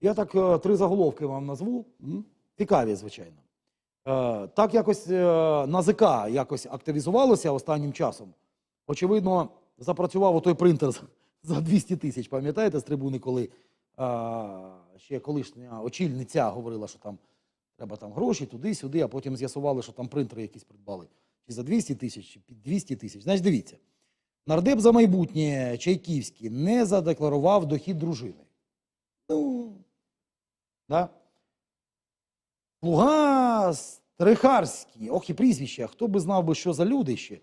Я так е, три заголовки вам назву. Цікаві, звичайно. Е, Так якось е, НАЗК якось активізувалося останнім часом. Очевидно, запрацював той принтер за- за 200 тисяч. Пам'ятаєте з трибуни, коли ще колишня очільниця говорила, що там треба там гроші туди-сюди, а потім з'ясували, що там принтери якісь придбали. Чи за 200 тисяч, чи під 200 тисяч. Значить, дивіться. Нардеп за майбутнє Чайківський не задекларував дохід дружини. Ну, да? Слуга Стрихарський, ох і прізвище, хто би знав би, що за люди ще.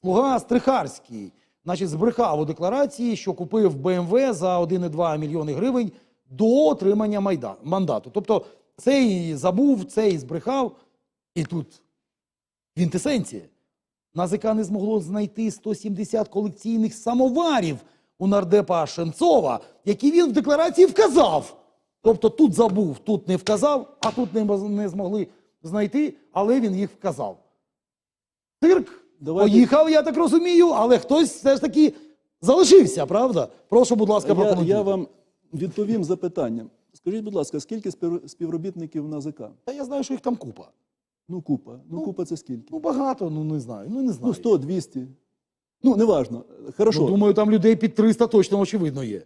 Слуга Стрихарський, значить, збрехав у декларації, що купив БМВ за 1,2 мільйони гривень до отримання майда- мандату. Тобто цей забув, цей збрехав, і тут квінтесенція. НАЗК не змогло знайти 170 колекційних самоварів у нардепа Шенцова, які він в декларації вказав. Тобто тут забув, тут не вказав, а тут не, не змогли знайти, але він їх вказав. Цирк Давайте- поїхав, я так розумію, але хтось все ж таки залишився, правда? Прошу, будь ласка, Я, прокоментуйте. я вам відповім запитанням. Скажіть, будь ласка, скільки спів- співробітників НАЗК? Та я знаю, що їх там купа. Ну, купа. Ну, Ну, купа це скільки? Ну, багато, ну не знаю. Ну, не знаю. Ну, 100, 200. Ну, неважно. Хорошо, Ну, думаю, там людей під 300 точно, очевидно, є.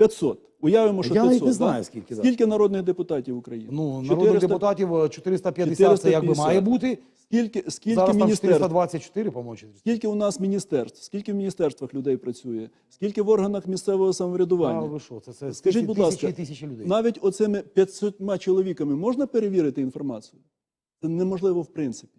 500. Уявимо, що Я 500. навіть не да? скільки зараз. Скільки народних депутатів України? Ну, 400. народних депутатів е, 450, це якби 450. має бути. Скільки, скільки Зараз там міністерств? 424, по-моєму. чи Скільки у нас міністерств? Скільки в міністерствах людей працює? Скільки в органах місцевого А самоврядування? ви що, це, це Скажіть, будь тисячі ласка, і тисячі людей. Навіть оцими 500 чоловіками можна перевірити інформацію? Це неможливо в принципі.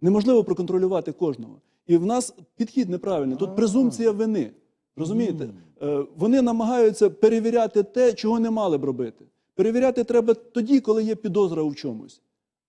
Неможливо проконтролювати кожного. І в нас підхід неправильний. Тут презумпція вини. Розумієте? Е, Вони намагаються перевіряти те, чого не мали б робити. Перевіряти треба тоді, коли є підозра у чомусь.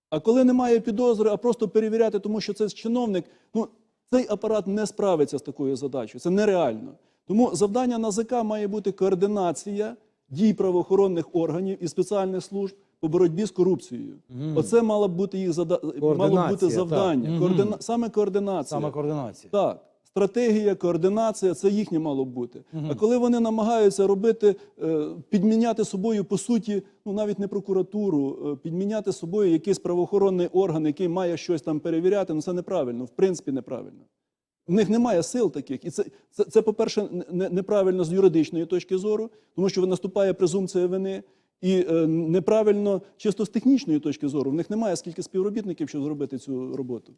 А коли немає підозри, а просто перевіряти, тому що це чиновник, ну цей апарат не справиться з такою задачею. Це нереально. Тому завдання НАЗК має бути координація дій правоохоронних органів і спеціальних служб по боротьбі з корупцією. Оце мало б бути їх зада... мало б бути завдання. Мгм. Координа... Саме координація. Саме координація. Так, стратегія, координація це їхнє мало б бути. А коли вони намагаються робити, е, підміняти собою по суті, ну навіть не прокуратуру, е, підміняти собою якийсь правоохоронний орган, який має щось там перевіряти, ну це неправильно, в принципі, неправильно. В них немає сил таких, і це, це, це по-перше, не- неправильно з юридичної точки зору, тому що наступає презумпція вини, і е, неправильно чисто з технічної точки зору. В них немає скільки співробітників, щоб зробити цю роботу.